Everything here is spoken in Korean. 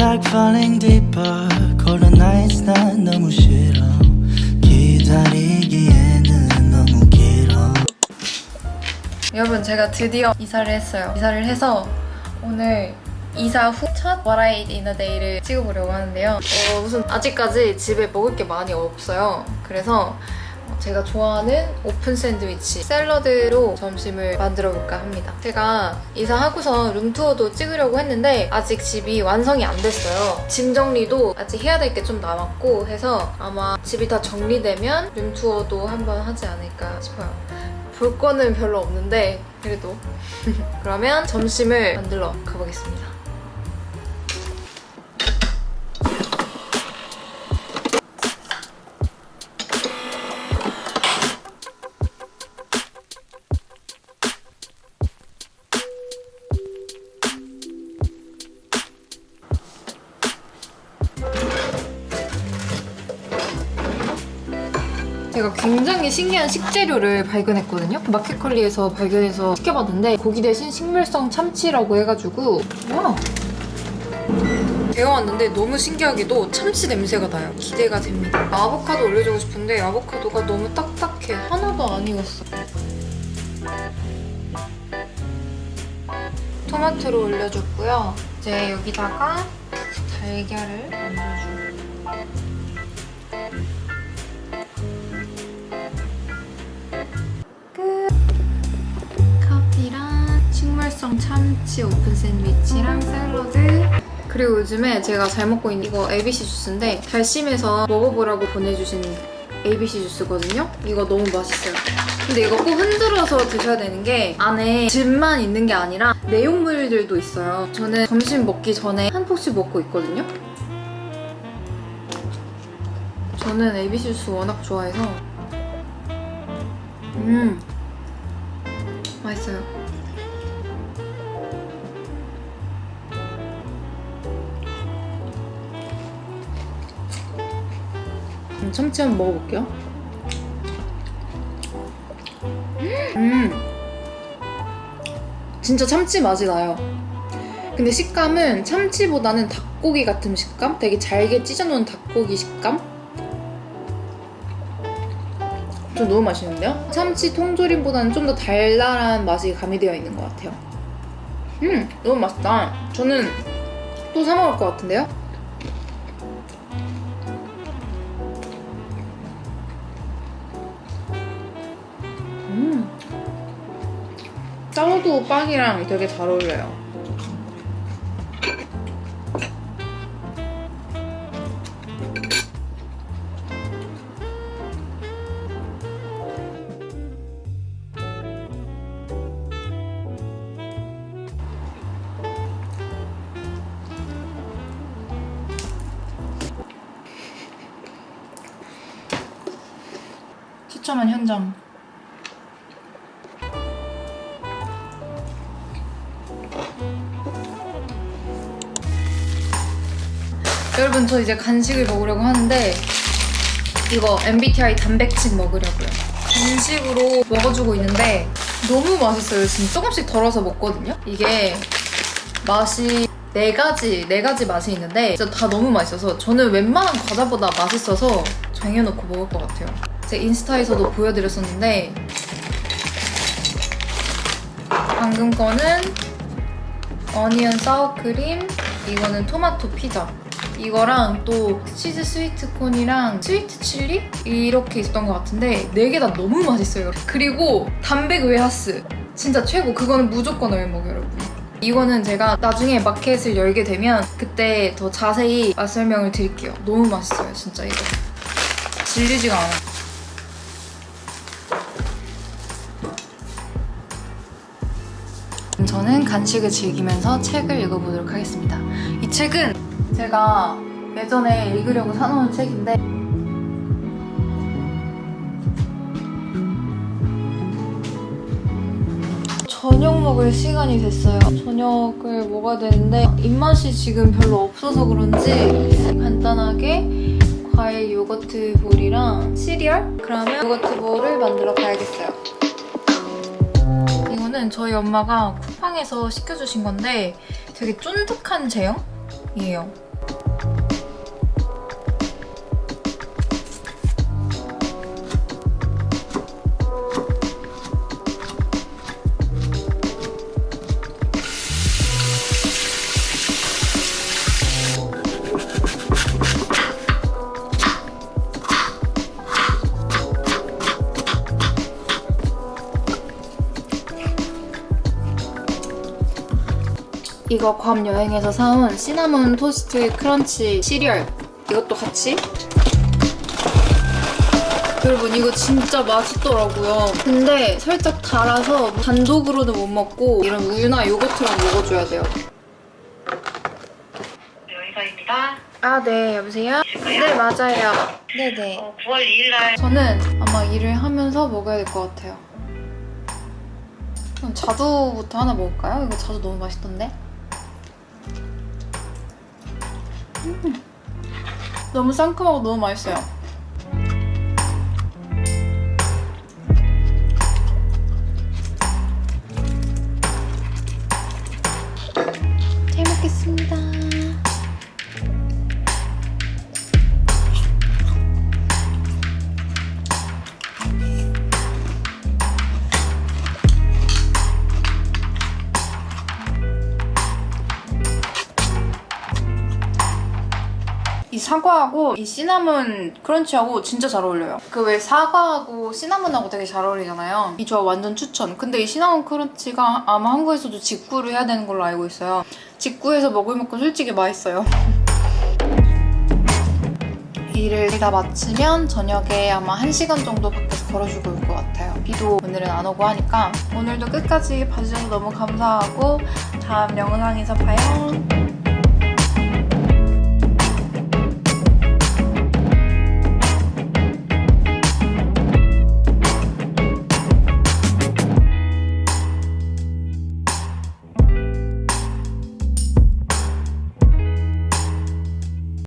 like falling deeper Cold nights 난 너무 싫어 기다리기에는 너무 길어 여러분 제가 드디어 이사를 했어요. 이사를 해서 오늘 이사 후 첫 What I Day를 찍어보려고 하는데요. 어, 우선 아직까지 집에 먹을 게 많이 없어요. 그래서 제가 좋아하는 오픈 샌드위치 샐러드로 점심을 만들어 볼까 합니다. 제가 이사하고서 룸투어도 찍으려고 했는데 아직 집이 완성이 안 됐어요. 짐 정리도 아직 해야 될 게 좀 남았고 해서 아마 집이 다 정리되면 룸투어도 한번 하지 않을까 싶어요. 볼 거는 별로 없는데 그래도 그러면 점심을 만들러 가보겠습니다. 굉장히 신기한 식재료를 발견했거든요. 마켓컬리에서 발견해서 시켜봤는데 고기 대신 식물성 참치라고 해가지고 와 제가 왔는데 너무 신기하게도 참치 냄새가 나요. 기대가 됩니다. 아보카도 올려주고 싶은데 아보카도가 너무 딱딱해. 하나도 안 익었어. 토마토를 올려줬고요. 이제 여기다가 달걀을 얹어주고 참치 오픈 샌드위치랑 샐러드 그리고 요즘에 제가 잘 먹고 있는 이거 ABC 주스인데 달심에서 먹어보라고 보내주신 ABC 주스거든요. 이거 너무 맛있어요. 근데 이거 꼭 흔들어서 드셔야 되는 게 안에 즙만 있는 게 아니라 내용물들도 있어요. 저는 점심 먹기 전에 한 폭씩 먹고 있거든요. 저는 ABC 주스 워낙 좋아해서 음 맛있어요. 음, 참치 한번 먹어볼게요. 음, 진짜 참치 맛이 나요. 근데 식감은 참치보다는 닭고기 같은 식감? 되게 잘게 찢어놓은 닭고기 식감? 좀 너무 맛있는데요? 참치 통조림보다는 좀 더 달달한 맛이 가미되어 있는 것 같아요. 음, 너무 맛있다. 저는 또 사 먹을 것 같은데요? 샐러드 빵이랑 되게 잘 어울려요. 추첨한 현장. 여러분 저 이제 간식을 먹으려고 하는데 이거 MBTI 단백질 먹으려고요. 간식으로 먹어주고 있는데 너무 맛있어요. 지금 조금씩 덜어서 먹거든요. 이게 맛이 네 가지 네 가지 맛이 있는데 진짜 다 너무 맛있어서 저는 웬만한 과자보다 맛있어서 쟁여놓고 먹을 것 같아요. 제 인스타에서도 보여드렸었는데 방금 거는 어니언 사워크림 이거는 토마토 피자 이거랑 또 치즈 스위트 콘이랑 스위트 칠리? 이렇게 있었던 것 같은데 네 개 다 너무 맛있어요. 그리고 단백 웨하스. 진짜 최고. 그거는 무조건 먹어요 여러분. 이거는 제가 나중에 마켓을 열게 되면 그때 더 자세히 맛 설명을 드릴게요. 너무 맛있어요 진짜 이거. 질리지가 않아요 저는 간식을 즐기면서 책을 읽어보도록 하겠습니다. 이 책은 제가 예전에 읽으려고 사놓은 책인데 저녁 먹을 시간이 됐어요. 저녁을 먹어야 되는데 입맛이 지금 별로 없어서 그런지 간단하게 과일 요거트 볼이랑 시리얼? 그러면 요거트 볼을 만들어 봐야겠어요. 이거는 저희 엄마가 쿠팡에서 시켜주신 건데 되게 쫀득한 제형 이에 이거 괌 여행에서 사온 시나몬 토스트 크런치 시리얼 이것도 같이 여러분 이거 진짜 맛있더라고요 근데 살짝 달아서 단독으로는 못 먹고 이런 우유나 요거트랑 먹어줘야 돼요 여의사입니다. 아 네 여보세요? 네 맞아요 네네 어, 9월 2일 날 저는 아마 일을 하면서 먹어야 될 것 같아요. 그럼 자두부터 하나 먹을까요? 이거 자두 너무 맛있던데? 너무 상큼하고 너무 맛있어요. 사과하고 이 시나몬 크런치하고 진짜 잘 어울려요. 그 왜 사과하고 시나몬하고 되게 잘 어울리잖아요. 이 조합 완전 추천. 근데 이 시나몬 크런치가 아마 한국에서도 직구를 해야 되는 걸로 알고 있어요. 직구해서 먹을 만큼 솔직히 맛있어요. 일을 다 마치면 저녁에 아마 1시간 정도 밖에서 걸어주고 올 것 같아요. 비도 오늘은 안 오고 하니까 오늘도 끝까지 봐주셔서 너무 감사하고 다음 영상에서 봐요.